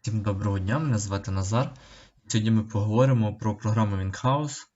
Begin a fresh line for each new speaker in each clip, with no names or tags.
Всім доброго дня, мене звати Назар. Сьогодні ми поговоримо про програму WingHouse,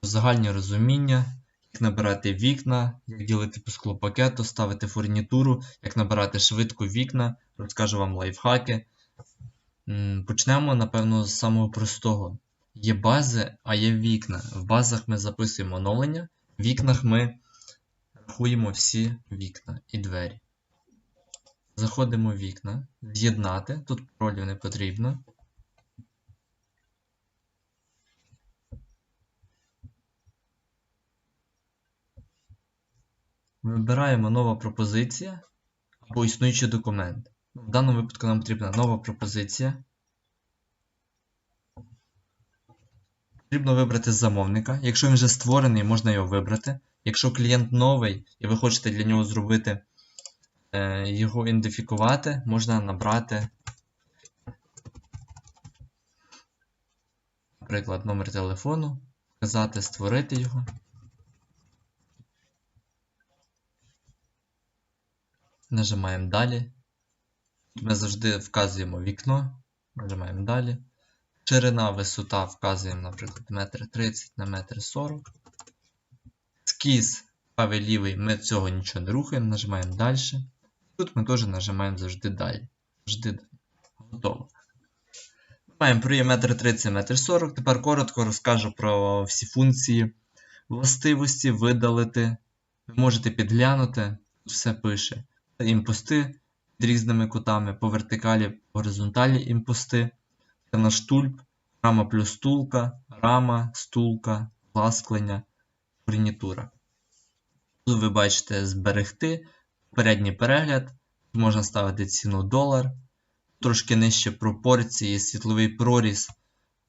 про загальні розуміння, як набирати вікна, як ділити по склопакету, ставити фурнітуру, як набирати швидко вікна, розкажу вам лайфхаки. Почнемо, напевно, з самого простого. Є бази, а є вікна. В базах ми записуємо оновлення, в вікнах ми рахуємо всі вікна і двері. Заходимо в вікна, з'єднати, тут паролів не потрібно. Вибираємо нова пропозиція або існуючий документ. В даному випадку нам потрібна нова пропозиція. Потрібно вибрати замовника. Якщо він вже створений, можна його вибрати. Якщо клієнт новий і ви хочете для нього зробити його ідентифікувати, можна набрати, наприклад, номер телефону, вказати, створити його. Нажимаємо далі. Ми завжди вказуємо вікно. Нажимаємо далі. Ширина, висота вказуємо, наприклад, 1,30 на 1,40 м. Скіз правий лівий, ми цього нічого не рухаємо, нажимаємо далі. Тут ми теж нажимаємо завжди далі. Завжди далі. Готово. Маємо про 1,30 м, 1,40. Тепер коротко розкажу про всі функції, властивості, видалити. Ви можете підглянути, тут все пише. Імпости під різними кутами, по вертикалі, по горизонталі імпости. Це наш тульп, рама плюс стулка, рама, стулка, ласклення, фурнітура. Тут ви бачите зберегти, передній перегляд, можна ставити ціну долар, трошки нижче пропорції, світловий проріз.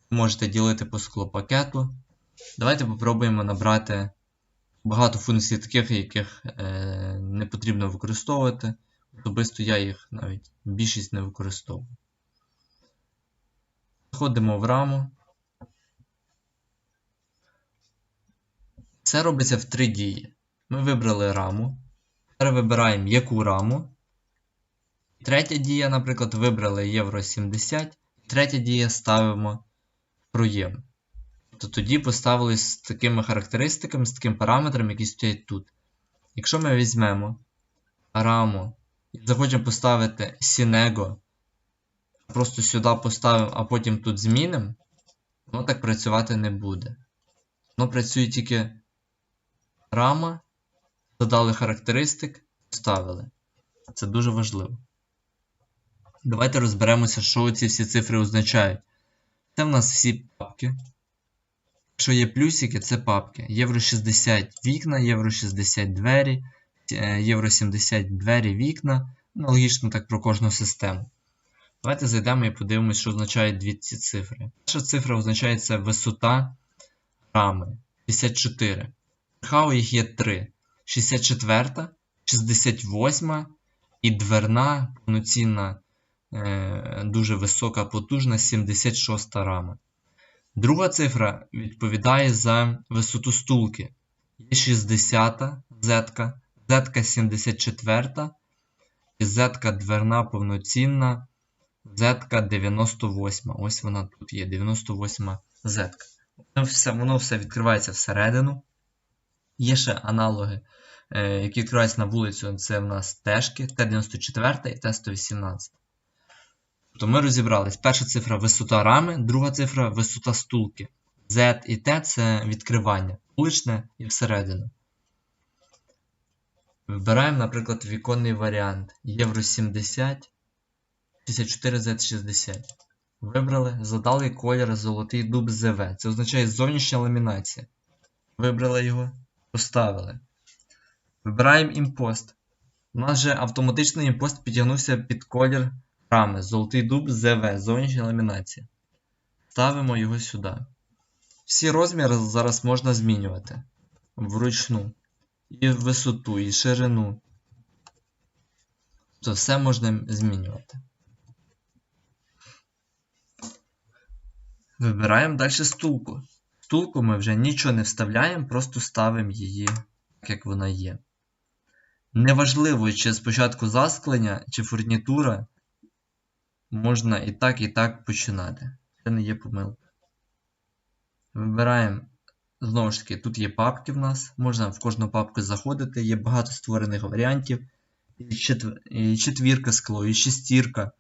Можете ділити по склопакету. Давайте попробуємо набрати багато функцій таких, яких е, не потрібно використовувати. Особисто я їх навіть більшість не використовую. Заходимо в раму. Це робиться в три дії. Ми вибрали раму. Тепер вибираємо яку раму. Третя дія, наприклад, вибрали Євро 70. Третя дія ставимо проєм. Тобто тоді поставили з такими характеристиками, з таким параметром, які стоять тут. Якщо ми візьмемо раму і захочемо поставити Сінего, просто сюди поставимо, а потім тут змінимо, воно так працювати не буде. Воно працює тільки рама, додали характеристик, поставили. Це дуже важливо. Давайте розберемося, що ці всі цифри означають. Це в нас всі папки. Якщо є плюсики, це папки. Євро 60 вікна, Євро 60 двері, е, Євро 70 двері вікна. Аналогічно так про кожну систему. Давайте зайдемо і подивимось, що означають дві ці цифри. Перша цифра означає це висота рами 54. Верха їх є 3. 64, 68 і дверна, повноцінна, е, дуже висока, потужна 76 рама. Друга цифра відповідає за висоту стулки. Є 60 зетка, зетка 74 і зетка дверна повноцінна, зетка 98. Ось вона тут є, 98 зетка. Воно все, воно все відкривається всередину. Є ще аналоги, е, які відкриваються на вулицю. Це в нас тежки Т-94 і Т-118. Тобто ми розібрались. Перша цифра висота рами, друга цифра висота стулки. Z і T це відкривання, вуличне і всередину. Вибираємо, наприклад, віконний варіант Євро 70, 64Z60. Вибрали, задали колір золотий дуб ЗВ. Це означає зовнішня ламінація. Вибрали його, поставили. Вибираємо імпост. У нас же автоматично імпост підтягнувся під колір рами. Золотий дуб ЗВ, зовнішня ламінація. Ставимо його сюди. Всі розміри зараз можна змінювати вручну. І висоту, і ширину. Тобто все можна змінювати. Вибираємо далі стулку. Стулку ми вже нічого не вставляємо, просто ставимо її, так як вона є. Неважливо, чи спочатку засклення, чи фурнітура. можна і так, і так починати. Це не є помилка. Вибираємо. Знову ж таки, тут є папки в нас, можна в кожну папку заходити, є багато створених варіантів. І, четвер... і четвірка скло, і шестірка.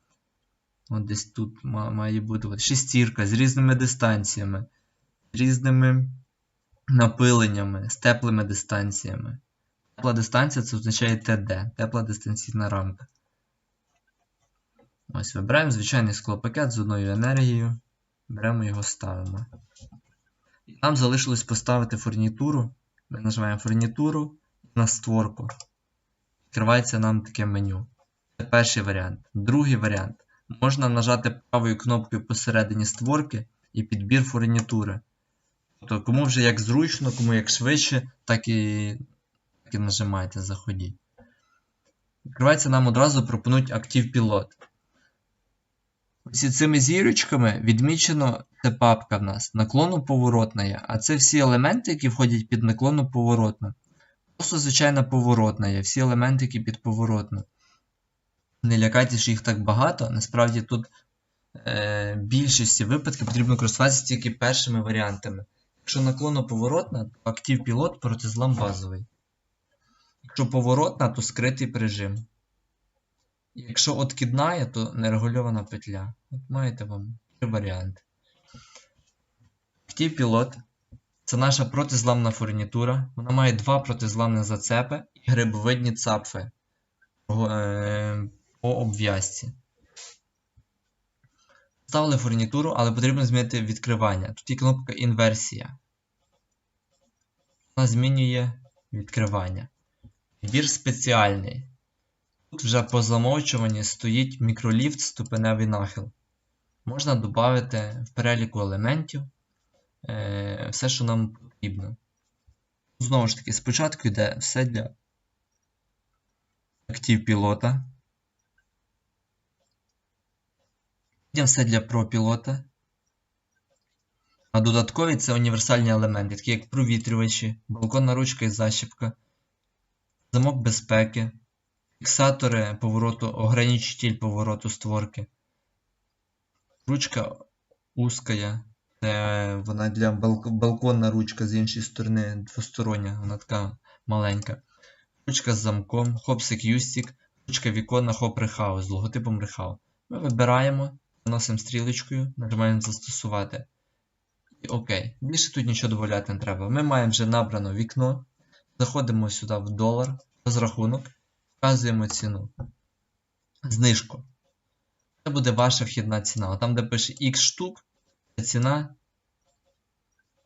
От десь тут має бути от шестірка з різними дистанціями, різними напиленнями, з теплими дистанціями. Тепла дистанція це означає ТД, тепла дистанційна рамка. Ось вибираємо звичайний склопакет з одною енергією. Беремо його, ставимо. І нам залишилось поставити фурнітуру. Ми нажимаємо фурнітуру на створку. Відкривається нам таке меню. Це перший варіант. Другий варіант. Можна нажати правою кнопкою посередині створки і підбір фурнітури. Тобто, кому вже як зручно, кому як швидше, так і, так і нажимаєте заходіть. Відкривається нам одразу пропонують актив пілот. Ось цими зірочками відмічено це папка в нас наклону поворотна, а це всі елементи, які входять під наклону поворотну. Просто звичайна поворотна є, всі елементи, які під поворотну. Не лякайтеся, що їх так багато. Насправді тут е, більшості випадків потрібно користуватися тільки першими варіантами. Якщо наклону поворотна, то актив пілот протизлам базовий. Якщо поворотна, то скритий прижим. Якщо откидна, то нерегульована петля. От маєте вам три варіанти. Актив пілот це наша протизламна фурнітура. Вона має два протизламні зацепи і грибовидні цапфи е, по обв'язці. Ставили фурнітуру, але потрібно змінити відкривання. Тут є кнопка інверсія. Вона змінює відкривання. Відбір спеціальний. Тут вже по замовчуванні стоїть мікроліфт ступеневий нахил. Можна додати в переліку елементів е, все, що нам потрібно. Знову ж таки, спочатку йде все для актив пілота. Потім все для пропілота. А додаткові це універсальні елементи, такі як провітрювачі, балконна ручка і защіпка, замок безпеки, фіксатори повороту, ограничитель повороту створки. Ручка узкая. Це вона для балконна ручка з іншої сторони двостороння, вона така маленька. Ручка з замком, хопсик юстик, ручка віконна хоп рехау з логотипом рехау. Ми вибираємо, наносимо стрілочкою, нажимаємо застосувати. І окей. Більше тут нічого додати не треба. Ми маємо вже набрано вікно. Заходимо сюди в долар, розрахунок, вказуємо ціну. Знижку. Це буде ваша вхідна ціна. Там, де пише X штук, ціна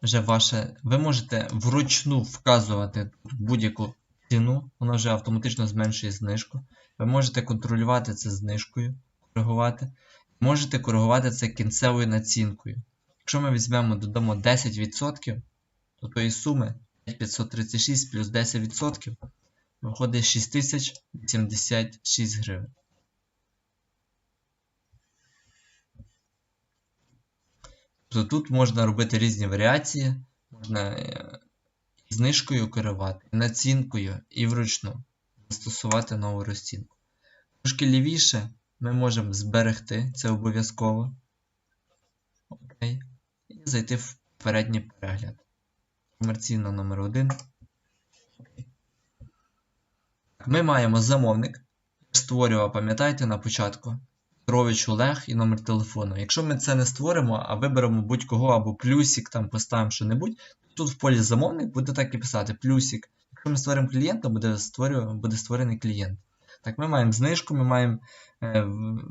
вже ваша. Ви можете вручну вказувати будь-яку ціну, вона вже автоматично зменшує знижку. Ви можете контролювати це знижкою, коригувати. Можете коригувати це кінцевою націнкою. Якщо ми візьмемо додамо 10%, то тої суми 536 плюс 10% виходить 6086 гривень. Тобто тут можна робити різні варіації, можна е, знижкою керувати, націнкою, і вручну застосувати нову розцінку. Трошки лівіше ми можемо зберегти, це обов'язково. Окей. І зайти в передній перегляд. Комерційно номер 1. Ми маємо замовник. Створював, пам'ятаєте, на початку. Петрович Олег і номер телефону. Якщо ми це не створимо, а виберемо будь-кого або плюсик, там поставимо що-небудь, тут в полі замовник буде так і писати плюсик. Якщо ми створимо клієнта, буде створений клієнт. Так, ми маємо знижку, ми маємо е,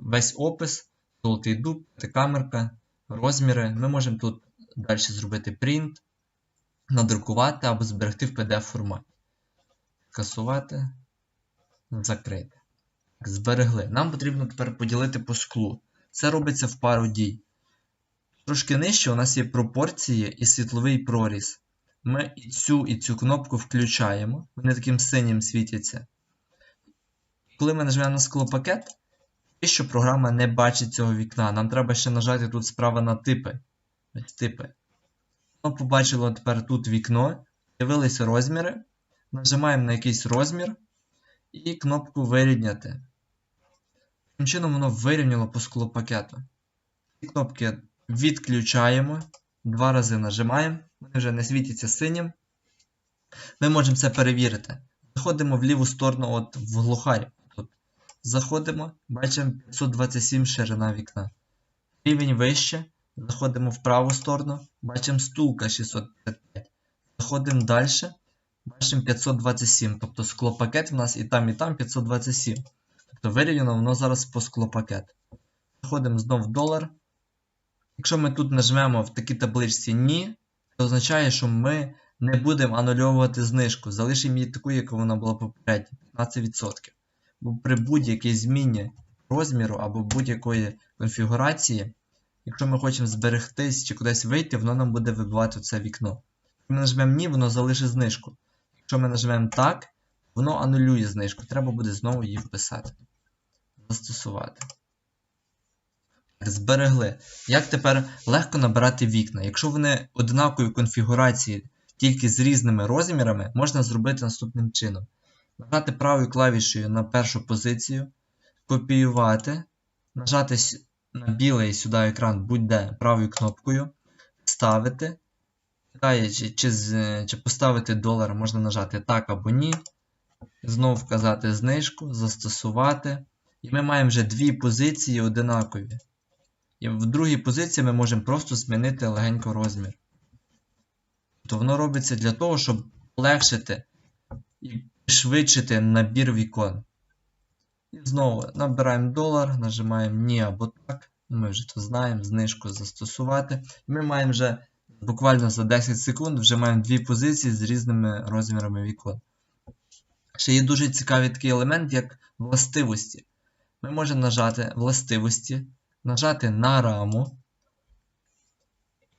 весь опис, золотий дуб, камерка, розміри. Ми можемо тут далі зробити принт, надрукувати або зберегти в PDF форматі. Скасувати, закрити. Зберегли. Нам потрібно тепер поділити по склу. Це робиться в пару дій. Трошки нижче у нас є пропорції і світловий проріз. Ми і цю і цю кнопку включаємо, вони таким синім світяться. Коли ми нажмемо на склопакет, що програма не бачить цього вікна. Нам треба ще нажати тут справа на типи. Ось типи. Воно побачило тепер тут вікно, з'явилися розміри. Нажимаємо на якийсь розмір і кнопку вирівняти. Таким чином воно вирівняло по склопакету. Ці кнопки відключаємо, два рази нажимаємо, вони вже не світяться синім. Ми можемо це перевірити. Заходимо в ліву сторону, от в глухарь. Заходимо, бачимо 527 ширина вікна. Рівень вище. Заходимо в праву сторону, бачимо стулка 655. Заходимо далі, бачимо 527. Тобто склопакет в нас і там, і там 527. Тобто вирівняно воно зараз по склопакет. Заходимо знову в долар. Якщо ми тут нажмемо в такій табличці Ні, це означає, що ми не будемо анульовувати знижку. Залишимо її таку, яка вона була попередньо, 15%. Бо при будь-якій зміні розміру або будь-якої конфігурації, якщо ми хочемо зберегтись чи кудись вийти, воно нам буде вибивати це вікно. Якщо ми нажмемо Ні, воно залишить знижку. Якщо ми нажмемо так, воно анулює знижку. Треба буде знову її вписати. Застосувати. Зберегли. Як тепер легко набирати вікна? Якщо вони однакові конфігурації, тільки з різними розмірами, можна зробити наступним чином. Нажати правою клавішею на першу позицію, копіювати, нажати на білий сюди екран будь-де правою кнопкою, ставити. Чи, чи, чи поставити долар, можна нажати так або ні. Знову вказати знижку, застосувати. І ми маємо вже дві позиції одинакові. І в другій позиції ми можемо просто змінити легенько розмір. Тобто воно робиться для того, щоб полегшити і пришвидшити набір вікон. І знову набираємо долар, нажимаємо ні або так. Ми вже то знаємо, знижку застосувати. І ми маємо вже буквально за 10 секунд вже маємо дві позиції з різними розмірами вікон. Ще є дуже цікавий такий елемент, як властивості. Ми можемо нажати властивості, нажати на раму.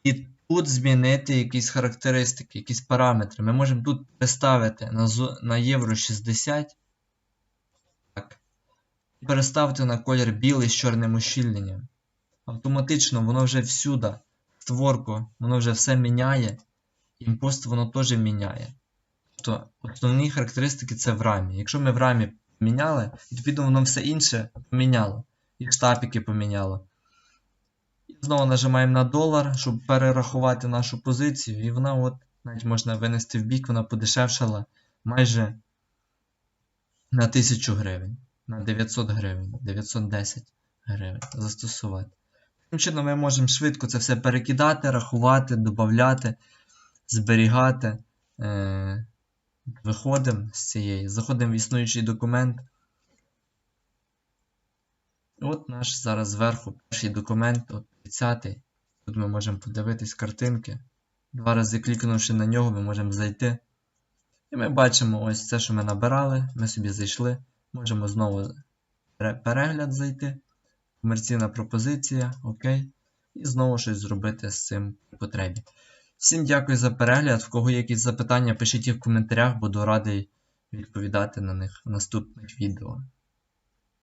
І тут змінити якісь характеристики, якісь параметри. Ми можемо тут переставити на, на євро 60. Так. Переставити на колір білий з чорним ущільненням. Автоматично воно вже всюди, створку, воно вже все міняє. Імпост воно теж міняє. Тобто основні характеристики це в рамі. Якщо ми в рамі поміняли, відповідно воно все інше поміняло. І штапики поміняло. І знову нажимаємо на долар, щоб перерахувати нашу позицію. І вона от, навіть можна винести в бік, вона подешевшала майже на 1000 гривень, на 900 гривень, 910 гривень застосувати. Таким чином ми можемо швидко це все перекидати, рахувати, додати, зберігати. Е- Виходимо з цієї, заходимо в існуючий документ. От наш зараз зверху перший документ, от 30. Тут ми можемо подивитись картинки. Два рази клікнувши на нього, ми можемо зайти. І ми бачимо ось це, що ми набирали. Ми собі зайшли. Можемо знову перегляд зайти. Комерційна пропозиція, ОК. І знову щось зробити з цим по потребі. Всім дякую за перегляд. В кого є якісь запитання, пишіть їх в коментарях, буду радий відповідати на них в наступних відео.